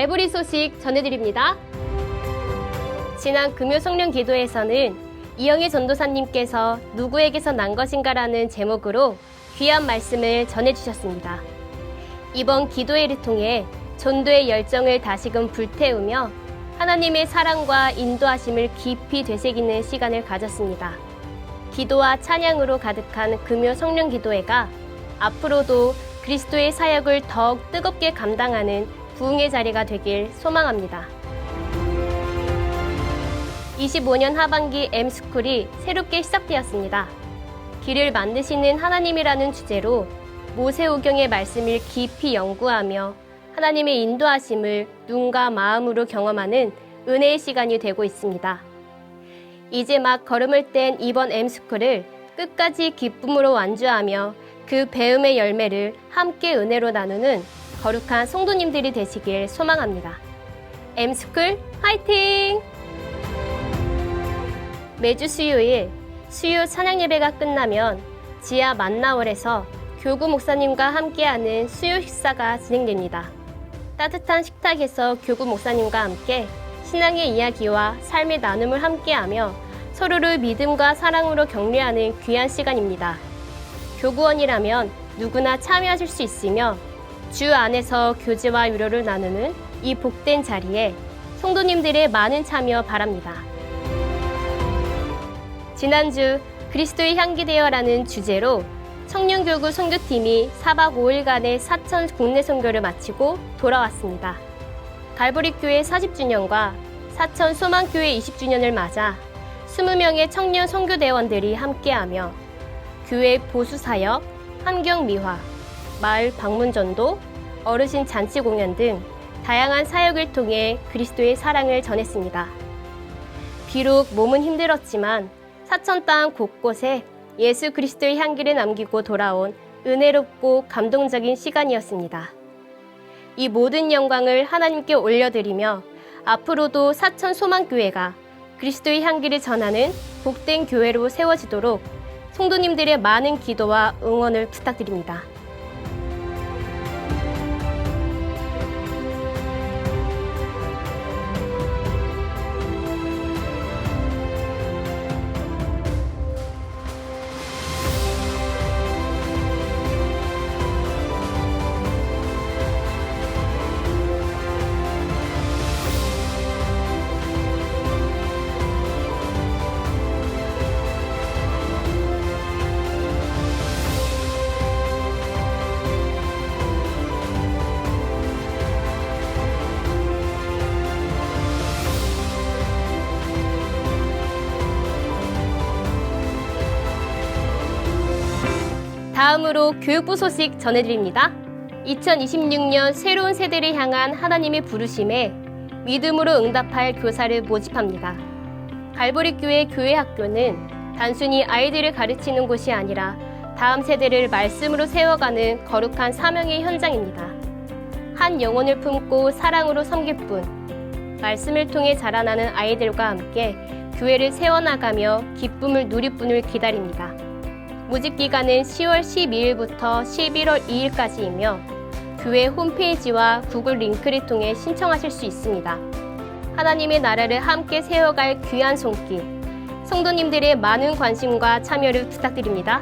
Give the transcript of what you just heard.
갈보리 소식 전해드립니다. 지난 금요 성령 기도에서는 이영희 전도사님께서 누구에게서 난 것인가라는 제목으로 귀한 말씀을 전해주셨습니다. 이번 기도회를 통해 전도의 열정을 다시금 불태우며 하나님의 사랑과 인도하심을 깊이 되새기는 시간을 가졌습니다. 기도와 찬양으로 가득한 금요 성령 기도회가 앞으로도 그리스도의 사역을 더욱 뜨겁게 감당하는 부흥의 자리가 되길 소망합니다. 25년 하반기 M스쿨이 새롭게 시작되었습니다. 길을 만드시는 하나님이라는 주제로 모세오경의 말씀을 깊이 연구하며 하나님의 인도하심을 눈과 마음으로 경험하는 은혜의 시간이 되고 있습니다. 이제 막 걸음을 뗀 이번 M스쿨을 끝까지 기쁨으로 완주하며 그 배움의 열매를 함께 은혜로 나누는 거룩한 성도님들이 되시길 소망합니다. M스쿨 화이팅! 매주 수요일 수요 찬양 예배가 끝나면 지하 만나월에서 교구 목사님과 함께하는 수요 식사가 진행됩니다. 따뜻한 식탁에서 교구 목사님과 함께 신앙의 이야기와 삶의 나눔을 함께하며 서로를 믿음과 사랑으로 격려하는 귀한 시간입니다. 교구원이라면 누구나 참여하실 수 있으며 주 안에서 교제와 위로를 나누는 이 복된 자리에 성도님들의 많은 참여 바랍니다. 지난주 그리스도의 향기 되어라는 주제로 청년교구 선교팀이 4박 5일간의 사천 국내 선교를 마치고 돌아왔습니다. 갈보리교회 40주년과 사천 소망교회 20주년을 맞아 20명의 청년 선교대원들이 함께하며 교회 보수사역, 환경미화, 마을 방문 전도, 어르신 잔치 공연 등 다양한 사역을 통해 그리스도의 사랑을 전했습니다. 비록 몸은 힘들었지만 사천 땅 곳곳에 예수 그리스도의 향기를 남기고 돌아온 은혜롭고 감동적인 시간이었습니다. 이 모든 영광을 하나님께 올려드리며 앞으로도 사천 소망교회가 그리스도의 향기를 전하는 복된 교회로 세워지도록 성도님들의 많은 기도와 응원을 부탁드립니다. 다음으로 교육부 소식 전해드립니다. 2026년 새로운 세대를 향한 하나님의 부르심에 믿음으로 응답할 교사를 모집합니다. 갈보리교회 교회 학교는 단순히 아이들을 가르치는 곳이 아니라 다음 세대를 말씀으로 세워가는 거룩한 사명의 현장입니다. 한 영혼을 품고 사랑으로 섬길 뿐, 말씀을 통해 자라나는 아이들과 함께 교회를 세워나가며 기쁨을 누릴 분을 기다립니다. 모집 기간은 10월 12일부터 11월 2일까지이며 교회 홈페이지와 구글 링크를 통해 신청하실 수 있습니다. 하나님의 나라를 함께 세워갈 귀한 손길, 성도님들의 많은 관심과 참여를 부탁드립니다.